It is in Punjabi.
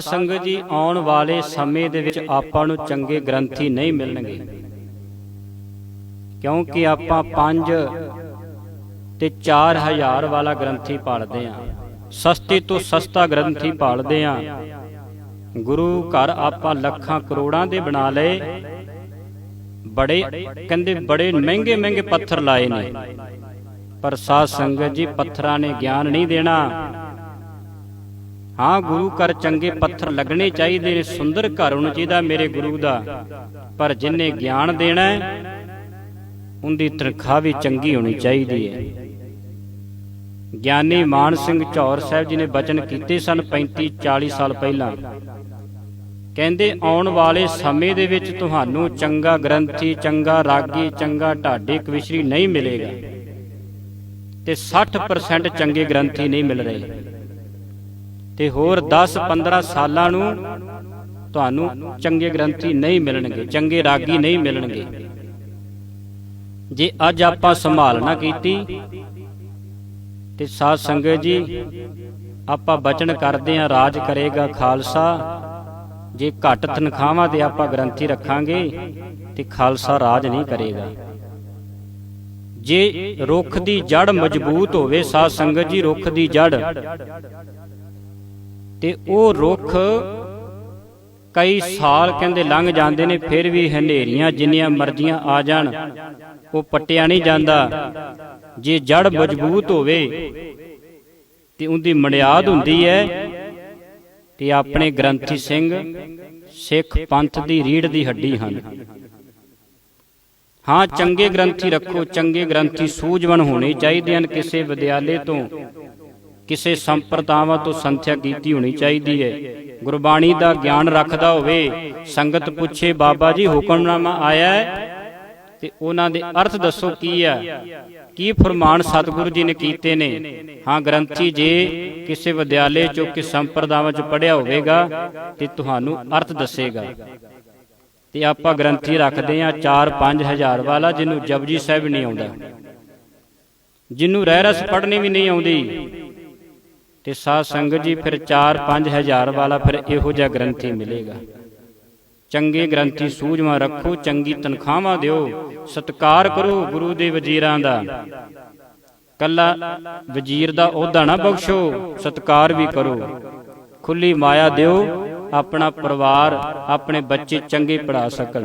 ਸੰਗਤ ਜੀ, ਆਉਣ ਵਾਲੇ ਸਮੇਂ ਦੇ ਵਿੱਚ ਆਪਾਂ ਨੂੰ ਚੰਗੇ ਗ੍ਰੰਥੀ ਨਹੀਂ ਮਿਲਣਗੇ। ਕਿਉਂਕਿ ਆਪਾਂ 5 ਤੇ 4000 ਵਾਲਾ ਗ੍ਰੰਥੀ ਪਾਲਦੇ ਆਂ। ਸਸਤੇ ਤੋਂ ਸਸਤਾ ਗ੍ਰੰਥੀ ਪਾਲਦੇ ਆਂ। ਗੁਰੂ ਘਰ ਆਪਾਂ ਲੱਖਾਂ ਕਰੋੜਾਂ ਦੇ ਬਣਾ ਲਏ। ਬੜੇ, ਕਹਿੰਦੇ ਬੜੇ ਮਹਿੰਗੇ ਮਹਿੰਗੇ ਪੱਥਰ ਲਾਏ ਨੇ। ਪਰ ਸਾਧ ਸੰਗਤ ਜੀ, ਪੱਥਰਾਂ ਨੇ ਗਿਆਨ ਨਹੀਂ ਦੇਣਾ। ਹਾਂ, ਗੁਰੂ ਘਰ ਚੰਗੇ ਪੱਥਰ ਲੱਗਣੇ ਚਾਹੀਦੇ ਨੇ, ਸੁੰਦਰ ਘਰ ਹੋਣਾ ਚਾਹੀਦਾ ਮੇਰੇ ਗੁਰੂ ਦਾ। ਪਰ ਜਿਨੇ ਗਿਆਨ ਦੇਣਾ ਹੈ, ਉਹਦੀ ਤਨਖਾਹ ਵੀ ਚੰਗੀ ਹੋਣੀ ਚਾਹੀਦੀ ਹੈ। ਗਿਆਨੀ ਮਾਨ ਸਿੰਘ ਝੌਰ ਸਾਹਿਬ ਜੀ ਨੇ ਬਚਨ ਕੀਤੇ ਸਨ 35 40 ਸਾਲ ਪਹਿਲਾਂ। ਕਹਿੰਦੇ, ਆਉਣ ਵਾਲੇ ਸਮੇਂ ਦੇ ਵਿੱਚ ਤੁਹਾਨੂੰ ਚੰਗਾ ਗ੍ਰੰਥੀ, ਚੰਗਾ ਰਾਗੀ, ਚੰਗਾ ਢਾਡੀ ਕਵਿਸ਼ਰੀ ਨਹੀਂ ਮਿਲੇਗਾ ਤੇ 60% ਚੰਗੇ ਗ੍ਰੰਥੀ ਨਹੀਂ ਮਿਲ ਰਹੇ। ਤੇ ਹੋਰ 10-15 ਸਾਲਾਂ ਨੂੰ ਤੁਹਾਨੂੰ ਚੰਗੇ ਗ੍ਰੰਥੀ ਨਹੀਂ ਮਿਲਣਗੇ, ਚੰਗੇ ਰਾਗੀ ਨਹੀਂ ਮਿਲਣਗੇ। ਜੇ ਅੱਜ ਆਪਾਂ ਸੰਭਾਲ ਨਾ ਕੀਤੀ, ਤੇ ਸਾਧ ਸੰਗਤ ਜੀ, ਆਪਾਂ ਬਚਨ ਕਰਦੇ ਆਂ ਰਾਜ ਕਰੇਗਾ ਖਾਲਸਾ। ਜੇ ਘੱਟ ਤਨਖਾਹਾਂ ਤੇ ਆਪਾਂ ਗ੍ਰੰਥੀ ਰੱਖਾਂਗੇ, ਤੇ ਖਾਲਸਾ ਰਾਜ ਨਹੀਂ ਕਰੇਗਾ। ਜੇ ਰੁੱਖ ਦੀ ਜੜ ਮਜ਼ਬੂਤ ਹੋਵੇ, ਸਾਧ ਸੰਗਤ ਜੀ, ਰੁੱਖ ਦੀ ਜੜ ਤੇ ਉਹ ਰੁੱਖ ਕਈ ਸਾਲ ਕਹਿੰਦੇ ਲੰਘ ਜਾਂਦੇ ਨੇ, ਫਿਰ ਵੀ ਹਨੇਰੀਆਂ ਜਿੰਨੀਆਂ ਮਰਜ਼ੀਆਂ ਆ ਜਾਣ, ਉਹ ਪੱਟਿਆ ਨਹੀਂ ਜਾਂਦਾ। ਜੇ ਜੜ ਮਜ਼ਬੂਤ ਹੋਵੇ, ਤੇ ਉਹਦੀ ਮਣਿਆਦ ਹੁੰਦੀ ਹੈ। ਤੇ ਆਪਣੇ ਗ੍ਰੰਥੀ ਸਿੰਘ, ਸਿੱਖ ਪੰਥ ਦੀ ਰੀੜ ਦੀ ਹੱਡੀ ਹਨ। ਹਾਂ, ਚੰਗੇ ਗ੍ਰੰਥੀ ਰੱਖੋ, ਚੰਗੇ ਗ੍ਰੰਥੀ ਸੂਝਵਣ ਹੋਣੇ ਚਾਹੀਦੇ ਹਨ ਕਿਸੇ ਵਿਦਿਆਲੇ ਤੋਂ। ਕਿਸੇ ਸੰਪਰਦਾਵਾਂ ਤੋਂ ਸੰਥਿਆ ਕੀਤੀ ਹੋਣੀ ਚਾਹੀਦੀ ਹੈ। ਗੁਰਬਾਣੀ ਦਾ ਗਿਆਨ ਰੱਖਦਾ ਹੋਵੇ, ਸੰਗਤ ਪੁੱਛੇ, ਬਾਬਾ ਜੀ, ਹੁਕਮਨਾਮਾ ਆਇਆ ਹੈ? ਤੇ ਉਹਨਾਂ ਦੇ ਅਰਥ ਦੱਸੋ ਕੀ ਆ? ਕੀ ਫਰਮਾਨ ਸਤਿਗੁਰੂ ਜੀ ਨੇ ਕੀਤੇ ਨੇ? ਹਾਂ, ਗ੍ਰੰਥੀ ਜੇ ਕਿਸੇ ਵਿਦਿਆਲੇ ਚੋਂ ਕਿ ਸੰਪਰਦਾਵਾਂ ਚ ਪੜਿਆ ਹੋਵੇਗਾ ਤੇ ਤੁਹਾਨੂੰ ਅਰਥ ਦੱਸੇਗਾ। ਤੇ ਆਪਾਂ ਗ੍ਰੰਥੀ ਰੱਖਦੇ ਆ 4-5 ਹਜ਼ਾਰ ਵਾਲਾ, ਜਿਹਨੂੰ ਜਪਜੀ ਸਾਹਿਬ ਨਹੀਂ ਆਉਂਦਾ। ਜਿਹਨੂੰ ਰਹਿ ਰਸ ਪੜ੍ਹਨੀ ਵੀ ਨਹੀਂ ਆਉਂਦੀ। ਤੇ ਸਾਧ ਸੰਗਤ ਜੀ ਫਿਰ 4-5 ਹਜ਼ਾਰ ਵਾਲਾ ਫਿਰ ਇਹੋ ਜਿਹਾ ਗ੍ਰੰਥੀ ਮਿਲੇਗਾ। ਚੰਗੇ ਗ੍ਰੰਥੀ ਸੂਝਵਾਂ ਰੱਖੋ, ਚੰਗੀ ਤਨਖਾਹਾਂ ਦਿਓ, ਸਤਕਾਰ ਕਰੋ ਗੁਰੂ ਦੇ ਵਜ਼ੀਰਾਂ ਦਾ। ਕੱਲਾ ਵਜ਼ੀਰ ਦਾ ਅਹੁਦਾ ਨਾ ਬਖਸ਼ੋ, ਸਤਕਾਰ ਵੀ ਕਰੋ। ਖੁੱਲੀ ਮਾਇਆ ਦਿਓ, ਆਪਣਾ ਪਰਿਵਾਰ, ਆਪਣੇ ਬੱਚੇ ਚੰਗੇ ਪੜਾ ਸਕਣ।